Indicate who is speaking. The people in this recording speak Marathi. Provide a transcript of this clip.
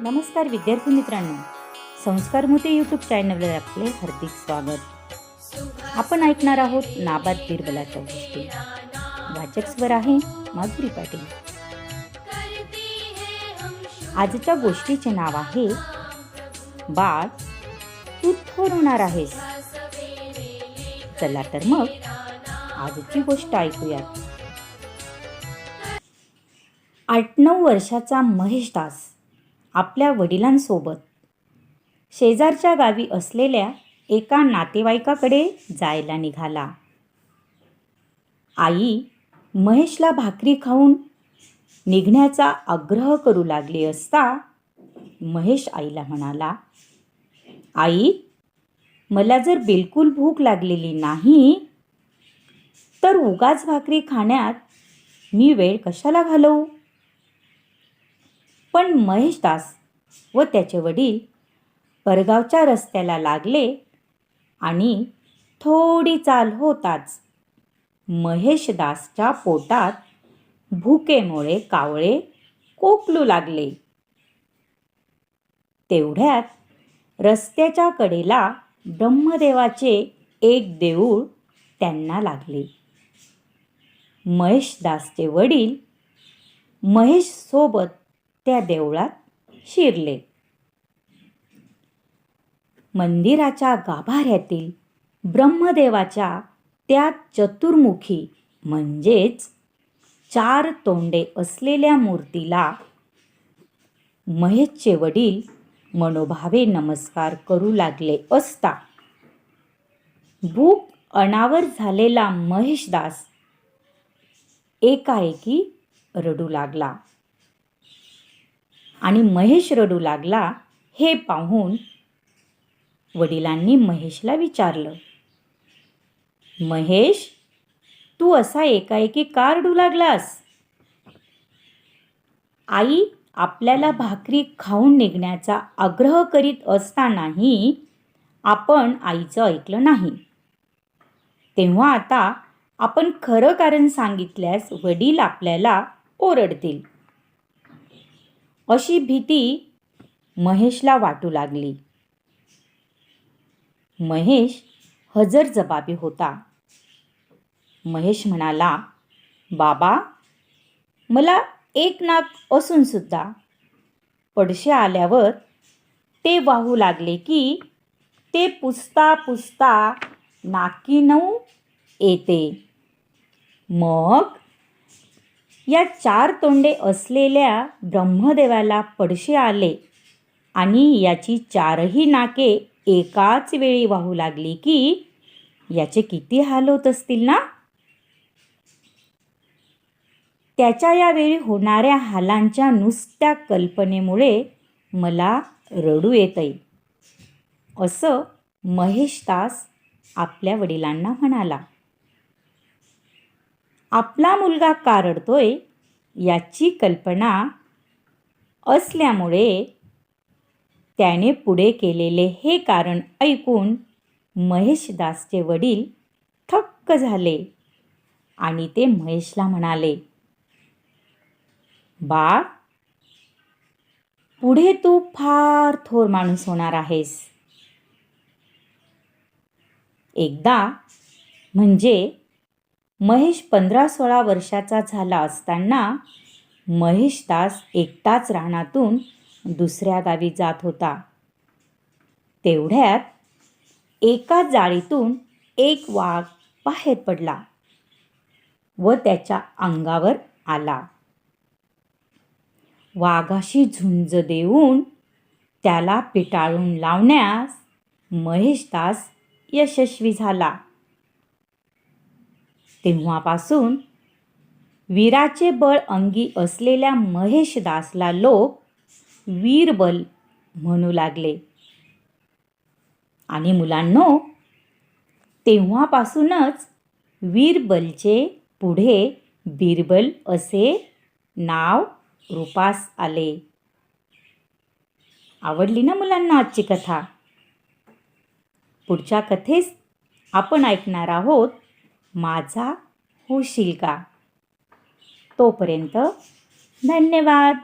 Speaker 1: नमस्कार विद्यार्थी मित्रांनो. संस्कार मोते यूट्यूब चॅनलवर आपले हार्दिक स्वागत. आपण ऐकणार आहोत नाबाद बिरबलाच्या गोष्टी वाचक स्वर आहे माधुरी पाटील. आजच्या गोष्टीचे नाव आहे बाळ तू थोर होणार आहेस. चला तर मग आजची गोष्ट ऐकूयात. आठ नऊ वर्षाचा महेश दास आपल्या वडिलांसोबत. शेजारच्या गावी असलेल्या एका नातेवाईकाकडे जायला निघाला. आई महेशला भाकरी खाऊन निघण्याचा आग्रह करू लागली असता महेश आईला म्हणाला आई मला जर बिलकुल भूक लागलेली नाही तर उगाच भाकरी खाण्यात मी वेळ कशाला घालवू? पण महेशदास व त्याचे वडील परगावच्या रस्त्याला लागले आणि थोडी चाल होताच महेशदासच्या पोटात भुकेमुळे कावळे कोकलू लागले. तेवढ्यात रस्त्याच्या कडेला ब्रह्मदेवाचे एक देऊळ त्यांना लागले. महेशदासचे वडील महेशसोबत त्या देवळात शिरले. मंदिराच्या गाभाऱ्यातील ब्रह्मदेवाच्या त्या चतुर्मुखी म्हणजेच चार तोंडे असलेल्या मूर्तीला महेशचे वडील मनोभावे नमस्कार करू लागले असता भूक अनावर झालेला महेशदास एकाएकी रडू लागला. आणि महेश रडू लागला हे पाहून वडिलांनी महेशला विचारलं महेश तू असा एकाएकी का रडू लागलास? आई आपल्याला भाकरी खाऊन निघण्याचा आग्रह करीत असतानाही आपण आईचं ऐकलं नाही. तेव्हा आता आपण खरं कारण सांगितल्यास वडील आपल्याला ओरडतील. अशी भीती महेशला वाटू लागली. महेश हजर जबाबी होता. महेश म्हणाला बाबा मला एक नाक असून सुद्धा पडशे आल्यावर ते वाहू लागले की ते पुसता पुसता नाकी नऊ येते. मग या चार तोंडे असलेल्या ब्रह्मदेवाला पडशे आले आणि याची चारही नाके एकाच वेळी वाहू लागली की याचे किती हाल होत असतील ना? त्याच्या यावेळी होणाऱ्या हालांच्या नुसत्या कल्पनेमुळे मला रडू येतंय असं महेश दास आपल्या वडिलांना म्हणाला. आपला मुलगा का रडतोय याची कल्पना असल्यामुळे त्याने पुढे केलेले हे कारण ऐकून महेशदासचे वडील थक्क झाले आणि ते महेशला म्हणाले बाळ पुढे तू फार थोर माणूस होणार आहेस. एकदा म्हणजे महेश पंधरा सोळा वर्षाचा झाला असताना महेशदास एकटाच रानातून दुसऱ्या गावी जात होता. तेवढ्यात एका जाळीतून एक वाघ बाहेर पडला व त्याच्या अंगावर आला. वाघाशी झुंज देऊन त्याला पिटाळून लावण्यास महेशदास यशस्वी झाला. तेव्हापासून वीराचे बळ अंगी असलेल्या महेशदासला लोक वीरबल म्हणू लागले. आणि मुलांनो तेव्हापासूनच वीरबलचे पुढे बिरबल असे नाव रूपास आले. आवडली ना मुलांना आजची कथा? पुढच्या कथेस आपण ऐकणार आहोत माझा होशील का? तोपर्यंत धन्यवाद.